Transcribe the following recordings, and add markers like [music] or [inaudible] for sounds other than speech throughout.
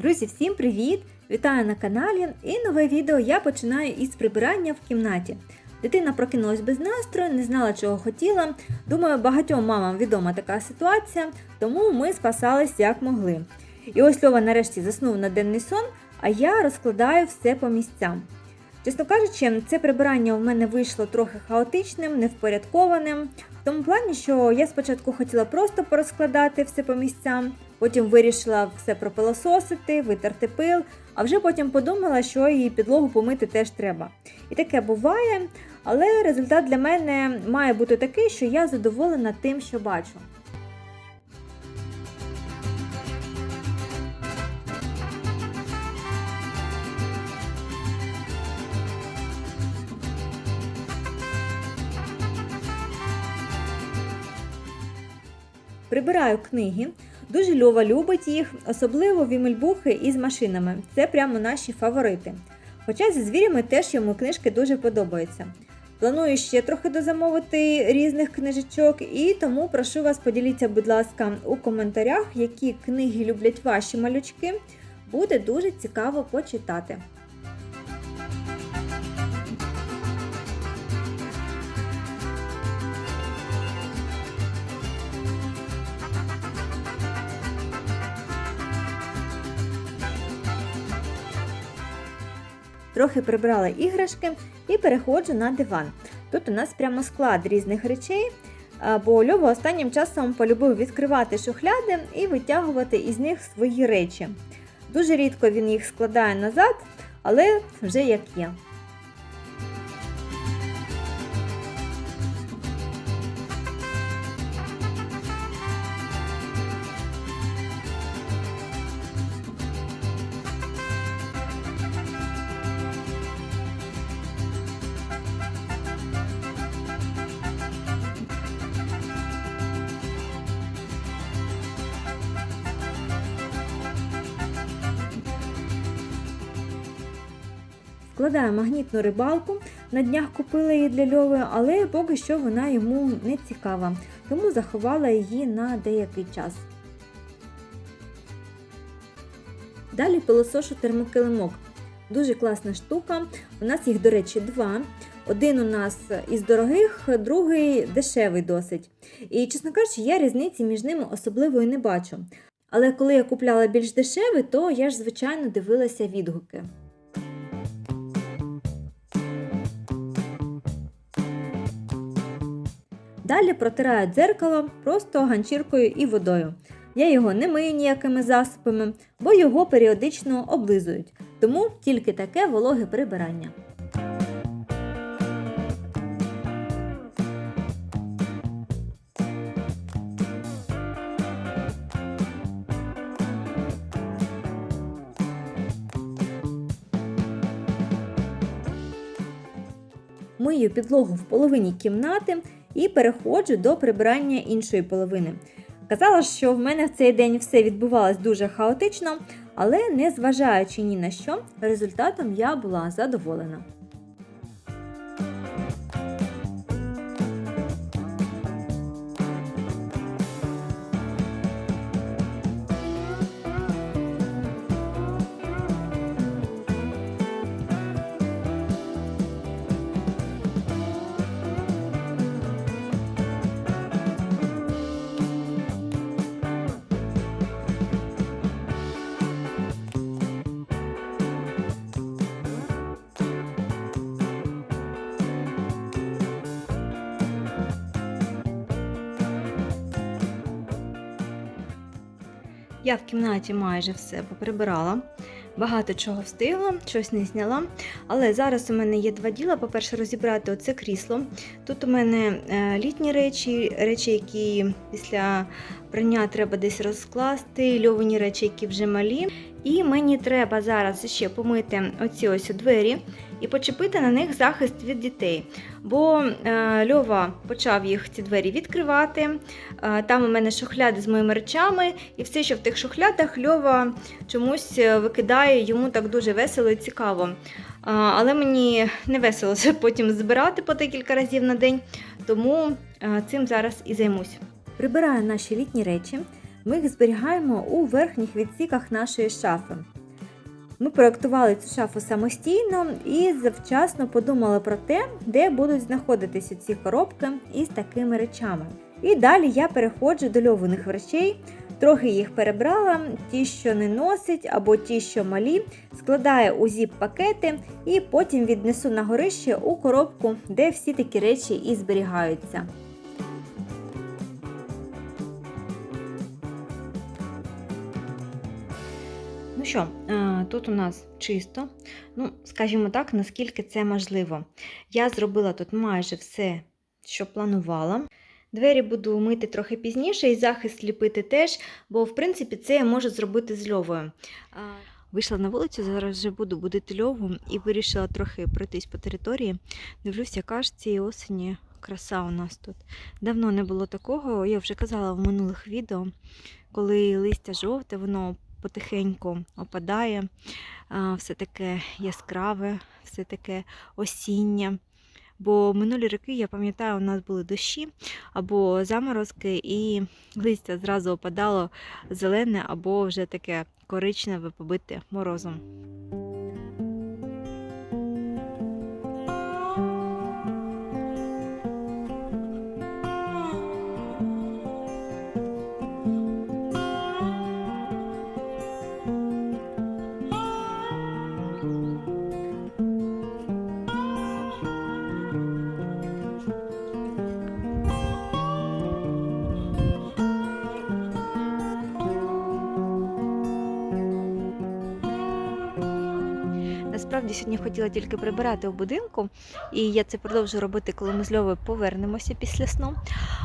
Друзі, всім привіт! Вітаю на каналі і нове відео я починаю із прибирання в кімнаті. Дитина прокинулась без настрою, не знала, чого хотіла. Думаю, багатьом мамам відома така ситуація, тому ми спасались як могли. І ось Льова нарешті заснув на денний сон, а я розкладаю все по місцям. Чесно кажучи, це прибирання у мене вийшло трохи хаотичним, невпорядкованим. В тому плані, що я спочатку хотіла просто порозкладати все по місцям, потім вирішила все пропилососити, витерти пил, а вже потім подумала, що і підлогу помити теж треба. І таке буває, але результат для мене має бути такий, що я задоволена тим, що бачу. Прибираю книги. Дуже Льова любить їх, особливо вімельбухи із машинами. Це прямо наші фаворити. Хоча зі звірями теж йому книжки дуже подобаються. Планую ще трохи дозамовити різних книжечок, і тому прошу вас поділіться, будь ласка, у коментарях, які книги люблять ваші малючки. Буде дуже цікаво почитати. Трохи прибрала іграшки і переходжу на диван. Тут у нас прямо склад різних речей, бо Льова останнім часом полюбив відкривати шухляди і витягувати із них свої речі. Дуже рідко він їх складає назад, але вже як є. Складаю магнітну рибалку. На днях купила її для Льови, але поки що вона йому не цікава, тому заховала її на деякий час. Далі пилосошу термокилимок. Дуже класна штука. У нас їх, до речі, два. Один у нас із дорогих, другий дешевий досить. І, чесно кажучи, я різниці між ними особливої не бачу. Але коли я купляла більш дешевий, то я ж, звичайно, дивилася відгуки. Далі протираю дзеркало просто ганчіркою і водою. Я його не мию ніякими засобами, бо його періодично облизують, тому тільки таке вологе прибирання. Мию підлогу в половині кімнати і переходжу до прибирання іншої половини. Казала, що в мене в цей день все відбувалось дуже хаотично, але не зважаючи ні на що, результатом я була задоволена. Я в кімнаті майже все поприбирала. Багато чого встигла, щось не зняла. Але зараз у мене є два діла. По-перше, розібрати оце крісло. Тут у мене е, літні речі, речі, які після прання треба десь розкласти, льовані речі, які вже малі. І мені треба зараз ще помити оці ось двері і почепити на них захист від дітей. Бо е, Льова почав їх ці двері відкривати. Е, там у мене шухляди з моїми речами, і все, що в тих шухлядах, Льова чомусь е, викидає йому так дуже весело і цікаво. Але мені не весело це потім збирати по декілька разів на день, тому цим зараз і займусь. Прибираю наші літні речі. Ми їх зберігаємо у верхніх відсіках нашої шафи. Ми проєктували цю шафу самостійно і завчасно подумали про те, де будуть знаходитися ці коробки із такими речами. І далі я переходжу до льованих речей, трохи їх перебрала, ті, що не носить, або ті, що малі, складаю у зіп-пакети і потім віднесу на горище у коробку, де всі такі речі і зберігаються. Ну що, е, тут у нас чисто, ну, скажімо так, наскільки це можливо. Я зробила тут майже все, що планувала. Двері буду мити трохи пізніше і захист ліпити теж, бо в принципі це я можу зробити з льовою. Вийшла на вулицю, зараз вже буду будити льову і вирішила трохи пройтись по території. Дивлюся, яка ж цієї осені краса у нас тут. Давно не було такого, я вже казала в минулих відео, коли листя жовте, воно потихеньку опадає, все таке яскраве, все таке осіннє. Бо минулі роки, я пам'ятаю, у нас були дощі або заморозки, і листя зразу опадало зелене або вже таке коричневе побите морозом. Насправді сьогодні хотіла тільки прибирати у будинку, і я це продовжу робити, коли ми з Льовою повернемося після сну.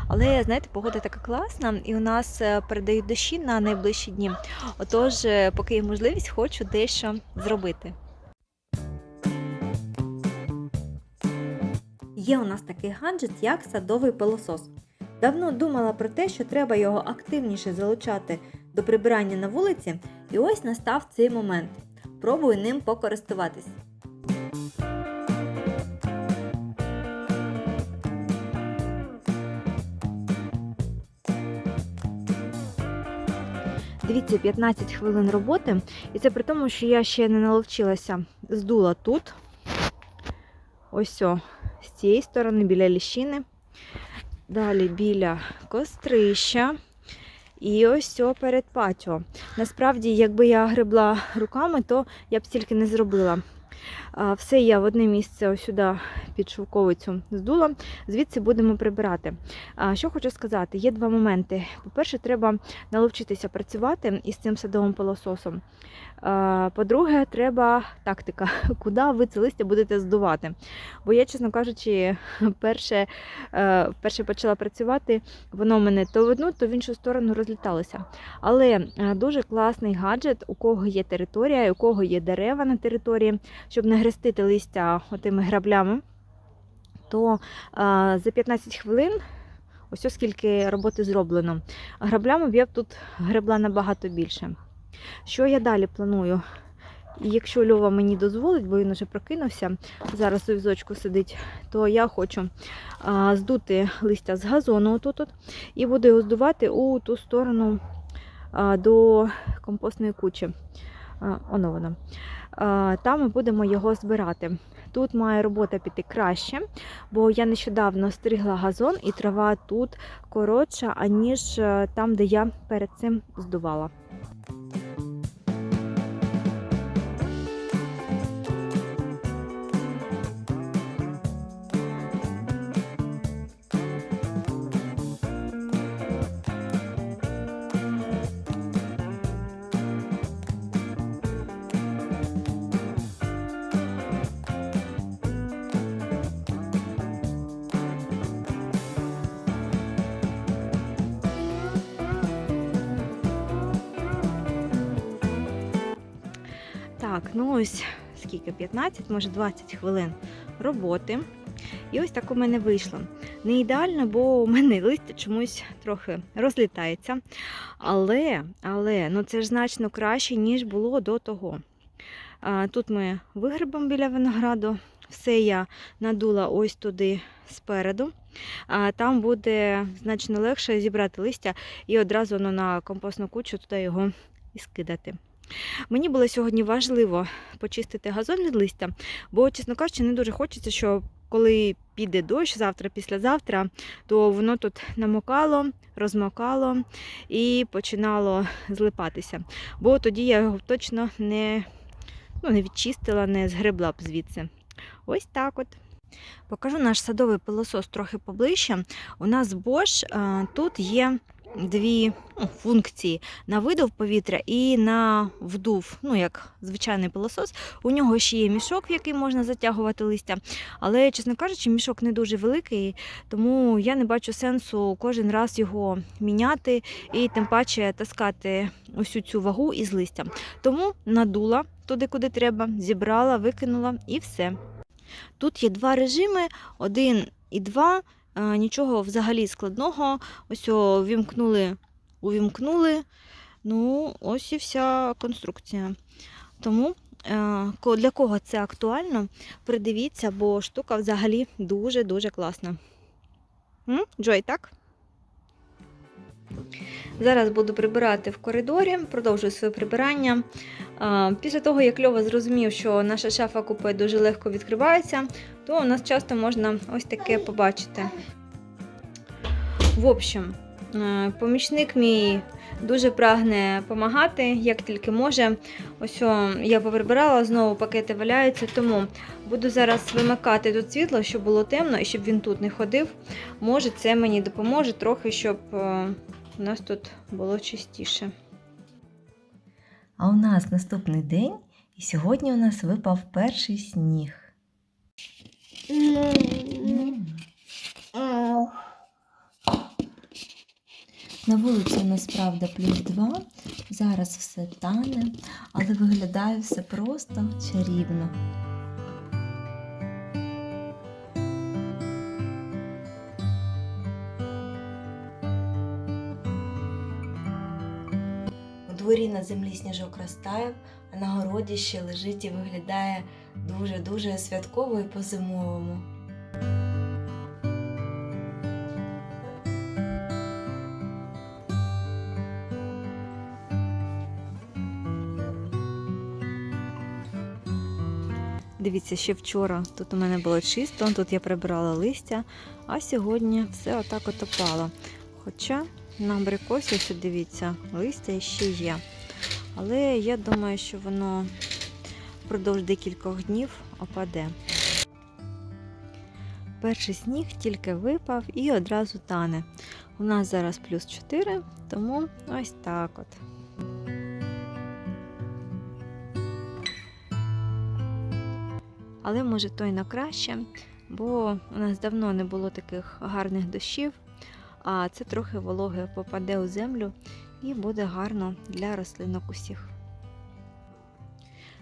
Але знаєте, погода така класна, і у нас е, передають дощі на найближчі дні. Отож, е, поки є можливість, хочу дещо зробити. Є у нас такий гаджет, як садовий пилосос. Давно думала про те, що треба його активніше залучати до прибирання на вулиці, і ось настав цей момент. Пробую ним покористуватись. Дивіться, 15 хвилин роботи, і це при тому, що я ще не наловчилася. Здула тут, ось о, з цієї сторони, біля ліщини, далі біля кострища. І ось цього перед патіо. Насправді, якби я гребла руками, то я б стільки не зробила. Все я в одне місце сюди під шовковицю здула, звідси будемо прибирати. Що хочу сказати, є два моменти. По-перше, треба навчитися працювати із цим садовим пилососом. По-друге, треба тактика, [laughs] куди ви це листя будете здувати. Бо я, чесно кажучи, перше, е, перше почала працювати, воно мене то в одну, то в іншу сторону розліталося. Але е, дуже класний гаджет, у кого є територія, у кого є дерева на території, щоб не грестити листя отими граблями, то за 15 хвилин. Ось оскільки роботи зроблено. Я б тут гребла набагато більше. Що я далі планую? І якщо Льова мені дозволить, бо він вже прокинувся, зараз у візочку сидить, то я хочу а, здути листя з газону тут -от, і буду його здувати у ту сторону а, до компостної кучі. А, Оно воно. А, там ми будемо його збирати. Тут має робота піти краще, бо я нещодавно стригла газон, і трава тут коротша, аніж е, там, де я перед цим здувала. Ну ось скільки 15, може 20 хвилин роботи. І ось так у мене вийшло. Не ідеально, бо у мене листя чомусь трохи розлітається. Але, але ну це ж значно краще, ніж було до того. Тут ми вигребом біля винограду. Все я надула ось туди спереду. там буде значно легше зібрати листя і одразу воно на компостну кучу туди його і скидати. Мені було сьогодні важливо почистити газон від листя, бо, чесно кажучи, не дуже хочеться, що коли піде дощ завтра, післязавтра, то воно тут намокало, розмокало і починало злипатися. Бо тоді я його точно не, ну, не відчистила, не згребла б звідси. Ось так от. Покажу наш садовий пилосос трохи поближче. У нас Bosch, е, тут є дві ну, функції на видув повітря і на вдув, ну як звичайний пилосос. У нього ще є мішок, в який можна затягувати листя. Але, чесно кажучи, мішок не дуже великий, тому я не бачу сенсу кожен раз його міняти і тим паче таскати усю цю вагу із листя. Тому надула туди, куди треба, зібрала, викинула і все. Тут є два режими: один і два. Нічого взагалі складного. Ось о, вімкнули, увімкнули. Ну, ось і вся конструкція. Тому е, для кого це актуально, придивіться, бо штука взагалі дуже-дуже класна. М? Джой, так? Зараз буду прибирати в коридорі, продовжую своє прибирання. Після того, як Льова зрозумів, що наша шафа купе дуже легко відкривається, то у нас часто можна ось таке побачити. В общем, е, помічник мій дуже прагне допомагати, як тільки може. Ось о, я поприбирала, знову пакети валяються, тому буду зараз вимикати тут світло, щоб було темно і щоб він тут не ходив. Може, це мені допоможе трохи, щоб е, у нас тут було чистіше. А у нас наступний день, і сьогодні у нас випав перший сніг. На вулиці у нас правда плюс 2. Зараз все тане, але виглядає все просто чарівно. У дворі на землі сніжок розтаяв, а на городі ще лежить і виглядає дуже-дуже святково і по-зимовому. Дивіться, ще вчора тут у мене було чисто, тут я прибирала листя, а сьогодні все отак от опало. Хоча на абрикосі, дивіться, листя ще є. Але я думаю, що воно впродовж декількох днів опаде. Перший сніг тільки випав і одразу тане. У нас зараз плюс 4, тому ось так от. Але може то й на краще, бо у нас давно не було таких гарних дощів, а це трохи вологи попаде у землю і буде гарно для рослинок усіх.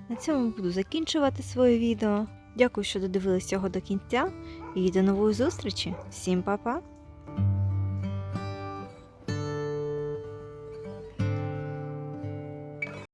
На цьому буду закінчувати своє відео. Дякую, що додивились його до кінця, і до нової зустрічі! Всім па-па!